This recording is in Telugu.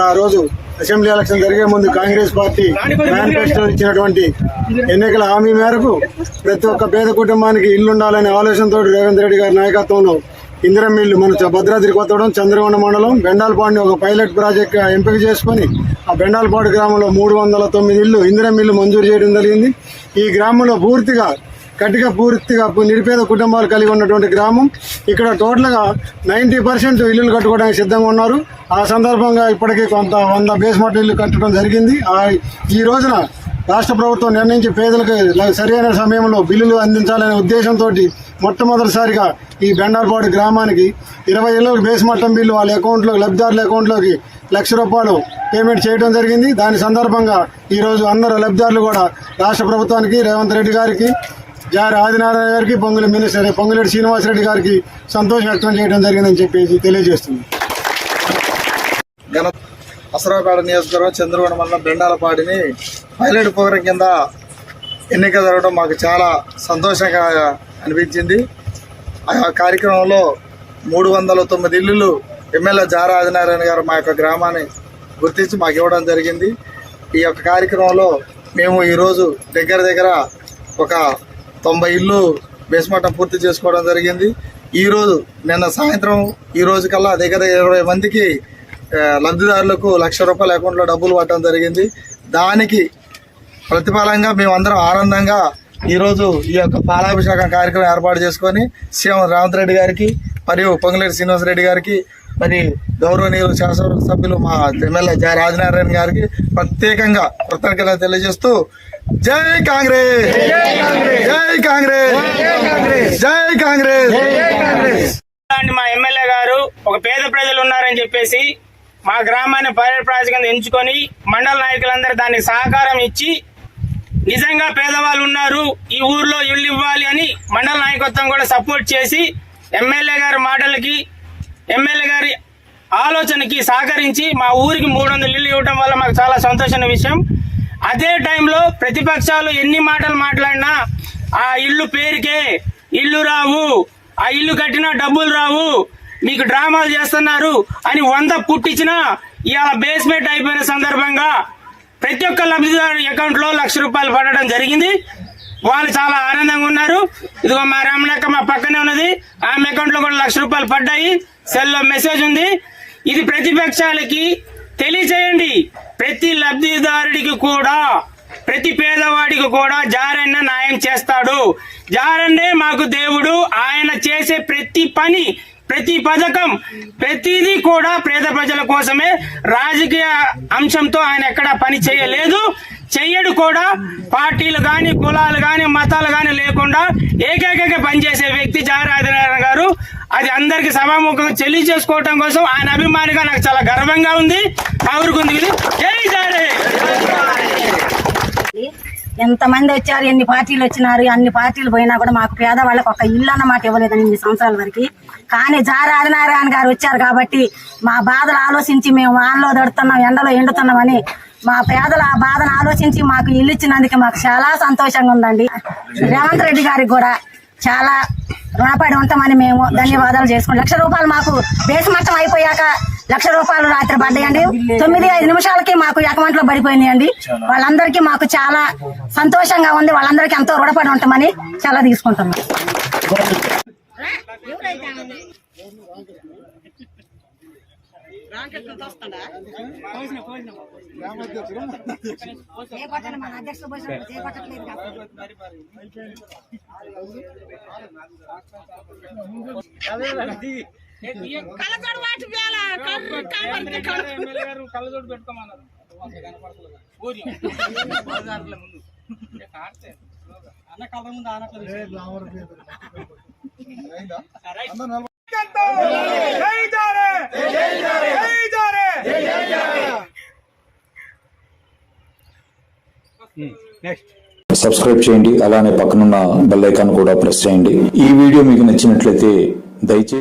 ఆ రోజు అసెంబ్లీ ఎలక్షన్ జరిగే ముందు కాంగ్రెస్ పార్టీ మేనిఫెస్టో ఇచ్చినటువంటి ఎన్నికల హామీ మేరకు ప్రతి ఒక్క పేద కుటుంబానికి ఇల్లు ఉండాలనే ఆలోచనతో రేవంత్ రెడ్డి గారి నాయకత్వంలో ఇందిరం ఇల్లు మన భద్రాద్రి కొత్తగూడెం చంద్రగొండ మండలం బెండాలపాడుని ఒక పైలట్ ప్రాజెక్ట్ ఎంపిక చేసుకొని ఆ బెండాలపాడు గ్రామంలో మూడు వందల తొమ్మిది ఇల్లు ఇందిరం మిల్లు మంజూరు చేయడం జరిగింది. ఈ గ్రామంలో పూర్తిగా గట్టిగా పూర్తిగా నిరుపేద కుటుంబాలు కలిగి ఉన్నటువంటి గ్రామం. ఇక్కడ టోటల్గా నైంటీ పర్సెంట్ ఇల్లులు కట్టుకోవడానికి సిద్ధంగా ఉన్నారు. ఆ సందర్భంగా ఇప్పటికీ కొంత వంద బేస్మెంట్ ఇల్లు కట్టడం జరిగింది. ఈ రోజున రాష్ట్ర ప్రభుత్వం నిర్ణయించి పేదలకు సరైన సమయంలో బిల్లులు అందించాలనే ఉద్దేశంతో మొట్టమొదటిసారిగా ఈ బెండార్పాడు గ్రామానికి ఇరవై ఇళ్ళకు బేస్ మట్టం బిల్లు వాళ్ళ అకౌంట్లో లబ్ధిదారుల అకౌంట్లోకి లక్ష రూపాయలు పేమెంట్ చేయడం జరిగింది. దాని సందర్భంగా ఈరోజు అందరు లబ్ధిదారులు కూడా రాష్ట్ర ప్రభుత్వానికి రేవంత్ రెడ్డి గారికి జారి ఆదినారాయణ గారికి పొంగుల మినిస్టర్ పొంగులేటి శ్రీనివాసరెడ్డి గారికి సంతోషం వ్యక్తం చేయడం జరిగిందని చెప్పేసి తెలియజేస్తుంది అసరాపేట నియోజకవర్గం చంద్రగొండ మండలం బెండాలపాడిని పైలట్ ప్రోగ్రాం కింద ఎన్నిక జరగడం మాకు చాలా సంతోషంగా అనిపించింది. ఆ కార్యక్రమంలో మూడు వందల తొమ్మిది ఇల్లులు ఎమ్మెల్యే జారా ఆదినారాయణ గారు మా యొక్క గ్రామాన్ని గుర్తించి మాకు ఇవ్వడం జరిగింది. ఈ యొక్క కార్యక్రమంలో మేము ఈరోజు దగ్గర దగ్గర ఒక తొంభై ఇల్లు బేస్మట్టం పూర్తి చేసుకోవడం జరిగింది. ఈరోజు నిన్న సాయంత్రం ఈ రోజు కల్లా దగ్గర ఇరవై మందికి లబ్ధిదారులకు లక్ష రూపాయల అకౌంట్లో డబ్బులు పట్టడం జరిగింది. దానికి ప్రతిఫలంగా మేమందరం ఆనందంగా ఈరోజు ఈ యొక్క పాలాభిషేకం కార్యక్రమం ఏర్పాటు చేసుకొని సీఎం రేవంత్ రెడ్డి గారికి మరియు పొంగులేటి శ్రీనివాస రెడ్డి గారికి మరి గౌరవనీయులు శాసన సభ్యులు మా ఎమ్మెల్యే జయ రాజనారాయణ గారికి ప్రత్యేకంగా కృతజ్ఞతలు తెలియజేస్తూ జై కాంగ్రెస్! జై కాంగ్రెస్. జై కాంగ్రెస్. లాంటి మా ఎమ్మెల్యే గారు ఒక పేద ప్రజలు ఉన్నారని చెప్పేసి మా గ్రామాన్ని పైలట్ ప్రాజెక్ట్ కింద ఎంచుకొని మండల నాయకులందరూ దానికి సహకారం ఇచ్చి నిజంగా పేదవాళ్ళు ఉన్నారు ఈ ఊర్లో ఇల్లు ఇవ్వాలి అని మండల నాయకత్వం కూడా సపోర్ట్ చేసి ఎమ్మెల్యే గారి మాటలకి ఎమ్మెల్యే గారి ఆలోచనకి సహకరించి మా ఊరికి మూడు వందల ఇల్లు ఇవ్వడం వల్ల మాకు చాలా సంతోషమైన విషయం. అదే టైంలో ప్రతిపక్షాలు ఎన్ని మాటలు మాట్లాడినా ఆ ఇల్లు పేరుకే. ఇల్లు రావు. ఆ ఇల్లు కట్టినా డబ్బులు రావు. మీకు డ్రామాలు చేస్తున్నారు అని వంద పుట్టించినా ఇవాళ బేస్మెంట్ అయిపోయిన సందర్భంగా ప్రతి ఒక్క లబ్ధిదారు అకౌంట్లో లక్ష రూపాయలు పడడం జరిగింది. వాళ్ళు చాలా ఆనందంగా ఉన్నారు. ఇదిగో మా రమణక్క మా పక్కనే ఉన్నది. ఆమె అకౌంట్లో కూడా లక్ష రూపాయలు పడ్డాయి. సెల్లో మెసేజ్ ఉంది. ఇది ప్రతిపక్షాలకి తెలియచేయండి. ప్రతి లబ్ధిదారుడికి కూడా ప్రతి పేదవాడికి కూడా జారన్న న్యాయం చేస్తాడు. జారన్నే మాకు దేవుడు ఆయన చేసే ప్రతి పని ప్రతి పథకం ప్రతిదీ కూడా పేద ప్రజల కోసమే రాజకీయ అంశంతో ఆయన ఎక్కడ పని చేయలేదు. చెయ్యడు కూడా. పార్టీలు గాని కులాలు గాని మతాలు గాని లేకుండా ఏకైకంగా పనిచేసే వ్యక్తి జారాదినారాయణ గారు. అది అందరికి సభాముఖంగా చెల్లి చేసుకోవటం కోసం ఆయన అభిమానిగా నాకు చాలా గర్వంగా ఉంది. మా జై జారే! ఎంతమంది వచ్చారు ఎన్ని పార్టీలు వచ్చినారు అన్ని పార్టీలు పోయినా కూడా మాకు పేదవాళ్ళకి ఒక ఇల్లు అన్నమాట ఇవ్వలేదని ఇన్ని సంవత్సరాల వరకు. కానీ జారా ఆదినారాయణ గారు వచ్చారు కాబట్టి మా బాధలు ఆలోచించి మేము వానలో దడుతున్నాం ఎండలో ఎండుతున్నామని మా పేదల ఆ బాధను ఆలోచించి మాకు ఇల్లు ఇచ్చినందుకు మాకు చాలా సంతోషంగా ఉందండి. రేవంత్ రెడ్డి గారికి కూడా చాలా రుణపడి ఉంటామని మేము ధన్యవాదాలు చేసుకుంటాం. లక్ష రూపాయలు మాకు బేస్ అయిపోయాక లక్ష రూపాయలు రాత్రి పడ్డాయండి తొమ్మిది ఐదు నిమిషాలకి మాకు అకౌంట్లో పడిపోయినాయండి వాళ్ళందరికీ మాకు చాలా సంతోషంగా ఉంది. వాళ్ళందరికీ ఎంతో రుణపడి ఉంటామని చాలా తీసుకుంటున్నాం. కళ్ళజోడు పెట్టుకోమన్నారు అన్న కళ్ళ ముందు ఆనట్లేదు సబ్స్క్రైబ్ చేయండి అలానే పక్కనున్న బెల్ ఐకాన్ కూడా ప్రెస్ చేయండి. ఈ వీడియో మీకు నచ్చినట్లయితే దయచేసి